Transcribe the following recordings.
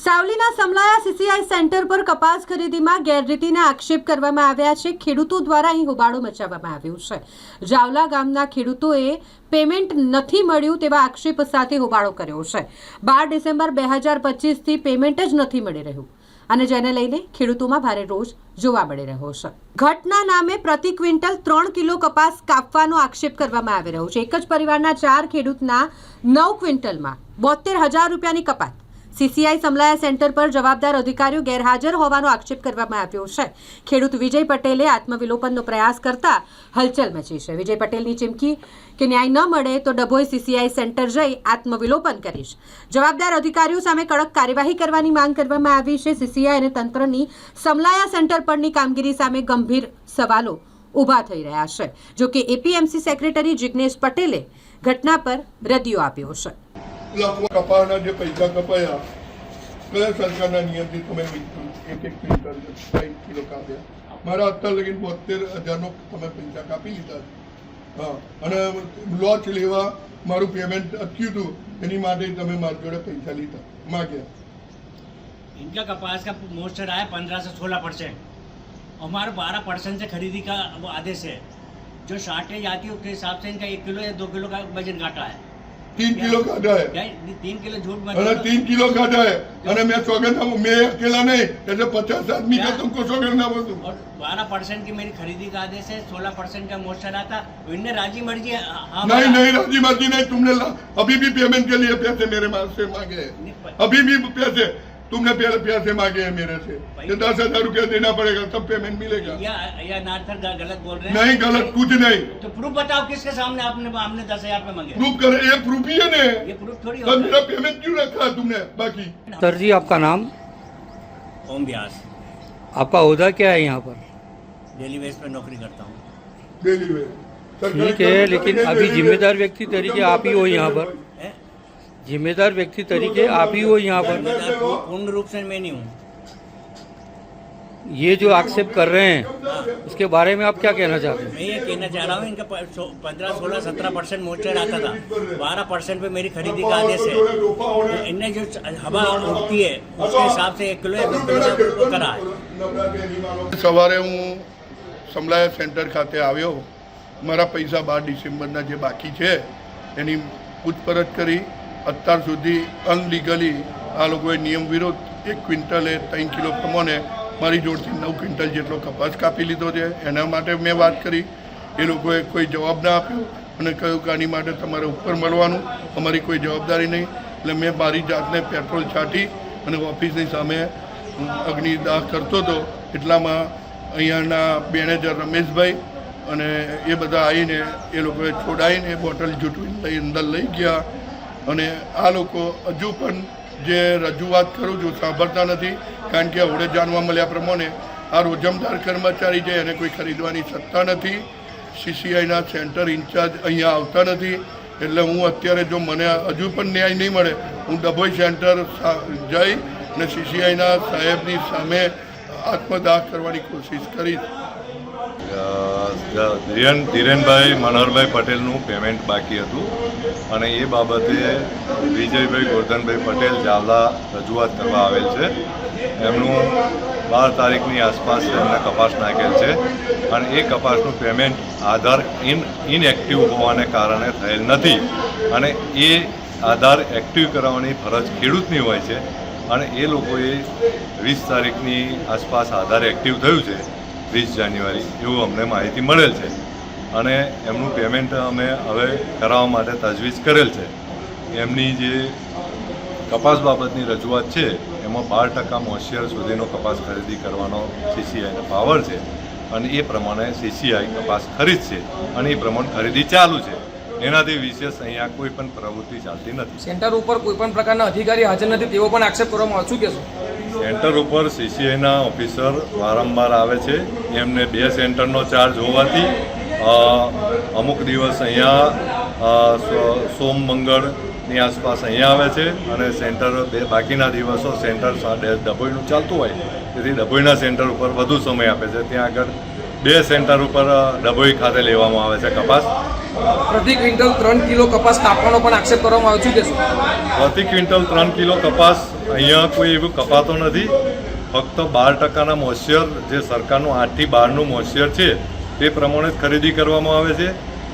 સાવલીના સમલાયા CCI centre પર કપાસ ખરીદીમાં ગેરરીતિના આક્ષેપ કરવામાં આવ્યા છે. ખેડૂતો દ્વારા અહીં હોબાળો મચાવવામાં આવ્યો છે. જાવલા ગામના ખેડૂતોએ પેમેન્ટ નથી મળ્યું તેવા આક્ષેપ સાથે હોબાળો કર્યો છે. બાર ડિસેમ્બર બે હજાર પચીસથી પેમેન્ટ જ નથી મળી રહ્યું અને જેને લઈને ખેડૂતોમાં ભારે રોષ જોવા મળી રહ્યો છે. ઘટના નામે પ્રતિ ક્વિન્ટલ ત્રણ કિલો કપાસ કાપવાનો આક્ષેપ કરવામાં આવી રહ્યો છે. એક જ પરિવારના ચાર ખેડૂતના નવ ક્વિન્ટલમાં બોતેર હજાર રૂપિયાની કપાત સીસીઆઈ સમલાયા સેન્ટર પર જવાબદાર અધિકારીઓ ગેરહાજર હોવાનો આક્ષેપ કરવામાં આવ્યો છે. ખેડૂત વિજય પટેલે આત્મવિલોપનનો પ્રયાસ કરતા હલચલ મચી છે. વિજય પટેલની ચીમકી, કે ન્યાય ન મળે તો ડભોઈ સીસીઆઈ સેન્ટર જઈ આત્મવિલોપન કરીશ. જવાબદાર અધિકારીઓ સામે કડક કાર્યવાહી કરવાની માંગ કરવામાં આવી છે. સીસીઆઈ અને તંત્રની સમલાયા સેન્ટર પરની કામગીરી સામે ગંભીર સવાલો ઊભા થઈ રહ્યા છે. જો કે એપીએમસી સેક્રેટરી જિગ્નેશ પટેલે ઘટના પર રદિયો આપ્યો છે. કપાયા કયા સરકારના નિયમથી તમે એક એક ક્વિન્ટલ સાઠ કિલો કાપ્યા મારા અત્યાર લગીન બોતેર હજારનો તમે પૈસા કાપી લીધા છે. હા અને લોચ લેવા મારું પેમેન્ટ અટક્યું હતું એની માટે તમે મારી જોડે પૈસા લીધા मांगे इनका कपास का मोस्टर आया पंद्रह से सोलह परसेंट हमारा बारह परसेंट से खरीदी का वो आदेश है जो शार्टेज आती है उसके हिसाब से इनका एक किलो या दो किलो का वजन घाटा है तीन किलो काटा है तीन किलो झूठ मत अरे तीन किलो काटा है अरे मैं सौगंधा हूँ मैं अकेला नहीं जैसे पचास आदमी का तुमको सौगंधा बोल दूँ और बारह परसेंट की मेरी खरीदी का आदेश है सोलह परसेंट का मोशन आता इनने राजी मर्जी नहीं नहीं राजी मर्जी नहीं तुमने अभी भी पेमेंट के लिए पैसे मेरे माल से मांगे अभी भी पैसे तुमने पहले पैसे मांगे हैं मेरे से। कि दस हज़ार रुपया देना पड़ेगा तब पेमेंट मिलेगा। या या नार्थर ग- गलत बोल रहे हैं? नहीं गलत कुछ नहीं। तो प्रूफ बताओ किसके सामने आपने हमने दस हज़ार रुपये मांगे? प्रूफ करे ये प्रूफ ही है ने। ये प्रूफ थोड़ी तब होता मेरा पेमेंट क्यों रखा है तुमने? बाकी। सर जी आपका नाम? ओम व्यास। आपका अहदा क्या है यहाँ पर? डेली बेस पे नौकरी करता हूँ। डेली में ठीक है लेकिन अभी जिम्मेदार व्यक्ति तरीके आप ही हो यहाँ पर? जिम्मेदार व्यक्ति तरीके आप ही हो यहाँ पर जिम्मेदार पू- पूर्ण रूप से मैं नहीं हूँ ये जो आक्षेप कर रहे हैं उसके बारे में आप क्या कहना चाहते हैं मैं ये कहना चाह रहा हूँ इनका पंद्रह सोलह सत्रह परसेंट मोस्टर आता था बारह परसेंट पे मेरी खरीदी का आदेश है तो इनने जो हवा उठती है उसके हिसाब से एक किलो या दो किलो का वो करा है સવારે હું સમલાયા સેન્ટર ખાતે આવ્યો મારા પૈસા બાર ડિસેમ્બરના જે બાકી છે એની પૂછપરછ કરી અત્યાર સુધી અનલીગલી આ લોકોએ નિયમ વિરોધ એક ક્વિન્ટલે ત્રણ કિલો પ્રમાણે મારી જોડથી નવ ક્વિન્ટલ જેટલો કપાસ કાપી લીધો છે. એના માટે મેં વાત કરી. એ લોકોએ કોઈ જવાબ ના આપ્યો અને કહ્યું કે આની માટે તમારે ઉપર મળવાનું. અમારી કોઈ જવાબદારી નહીં. એટલે મેં મારી જાતને પેટ્રોલ છાંટી અને ઓફિસની સામે અગ્નિદાહ કરતો હતો. એટલામાં અહીંયાના મેનેજર રમેશભાઈ અને એ બધા આવીને એ લોકોએ છોડાવીને બોટલ જૂટવીને લઈ અંદર લઈ ગયા. અને આ લોકો હજુ પણ જે રજૂઆત કરું છું, સાંભળતા નથી, કારણ કે હવે જાણવા મળ્યા પ્રમાણે આ રોજમદાર કર્મચારી છે, એને કોઈ ખરીદવાની સત્તા નથી. સીસીઆઈના સેન્ટર ઇન્ચાર્જ અહીંયા આવતા નથી. એટલે હું અત્યારે જો મને હજુ પણ ન્યાય નહીં મળે, હું ડભોઈ સેન્ટર જઈ અને સીસીઆઈના સાહેબની સામે આત્મદાહ કરવાની કોશિશ કરીશ. ધીરેન ધીરેનભાઈ મનોહરભાઈ પટેલનું પેમેન્ટ બાકી હતું. અને એ બાબતે વિજયભાઈ ગોરધનભાઈ પટેલ જાવલા રજૂઆત કરવા આવેલ છે. એમનું બાર તારીખની આસપાસ એમને કપાસ નાખેલ છે. અને એ કપાસનું પેમેન્ટ આધાર ઇન ઇનએક્ટિવ હોવાને કારણે થયેલ નથી. અને એ આધાર એક્ટિવ કરાવવાની ફરજ ખેડૂતની હોય છે. અને એ લોકોએ વીસ તારીખની આસપાસ આધાર એક્ટિવ થયું છે. વીસ જાન્યુઆરી એવું અમને માહિતી મળેલ છે. અને એમનું પેમેન્ટ અમે હવે કરાવવા માટે તજવીજ કરેલ છે. એમની જે કપાસ બાબતની રજૂઆત છે, એમાં બાર ટકા મોશિયર સુધીનો કપાસ ખરીદી કરવાનો સીસીઆઈનો પાવર છે અને એ પ્રમાણે સીસીઆઈ કપાસ ખરીદશે અને એ પ્રમાણે ખરીદી ચાલુ છે. એનાથી વિશેષ અહીંયા કોઈ પણ પ્રવૃત્તિ ચાલતી નથી. સેન્ટર ઉપર કોઈ પણ પ્રકારના અધિકારી હાજર નથી તેવો પણ આક્ષેપ કરવામાં ઓછું કહેશો સેન્ટર ઉપર સીસીઆઈના ઓફિસર વારંવાર આવે છે. એમને બે સેન્ટરનો ચાર્જ હોવાથી અમુક દિવસ અહીંયા સોમ મંગળની આસપાસ અહીંયા આવે છે અને સેન્ટર બે, બાકીના દિવસો સેન્ટર ડભોઈનું ચાલતું હોય, તેથી ડભોઈના સેન્ટર ઉપર વધુ સમય આપે છે. ત્યાં આગળ બે સેન્ટર ઉપર ડભોઈ ખાતે લેવામાં આવે છે કપાસ. પ્રતિ ક્વિન્ટલ ત્રણ કિલો કપાસ કાપવાનો પણ આક્ષેપ કરવામાં આવ્યો છે કે પ્રતિ ક્વિન્ટલ ત્રણ કિલો કપાસ અહીંયા કોઈ એવું કપાતો નથી. ફક્ત બાર ટકાના મોઇશ્ચર જે સરકારનું આઠથી બારનું મોઇશ્ચર છે તે પ્રમાણે જ ખરીદી કરવામાં આવે છે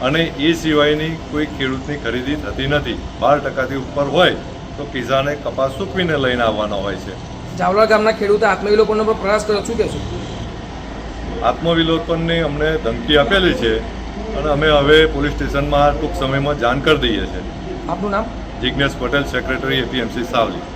અને એ સિવાયની કોઈ ખેડૂતની ખરીદી થતી નથી. બાર ટકાથી ઉપર હોય તો કિસાને કપાસ સૂકવીને લઈને આવવાનો હોય છે. જાવલા ગામના ખેડૂતે આત્મવિલોપનનો પણ પ્રયાસ કર્યો શું કહેશું? આત્મવિલોપનની અમને ધમકી આપેલી છે. અને અમે હવે પોલીસ સ્ટેશનમાં ટૂંક સમયમાં જાણ કરી દઈએ છીએ. આપનું નામ? Jignesh Patel secretary APMC Savli.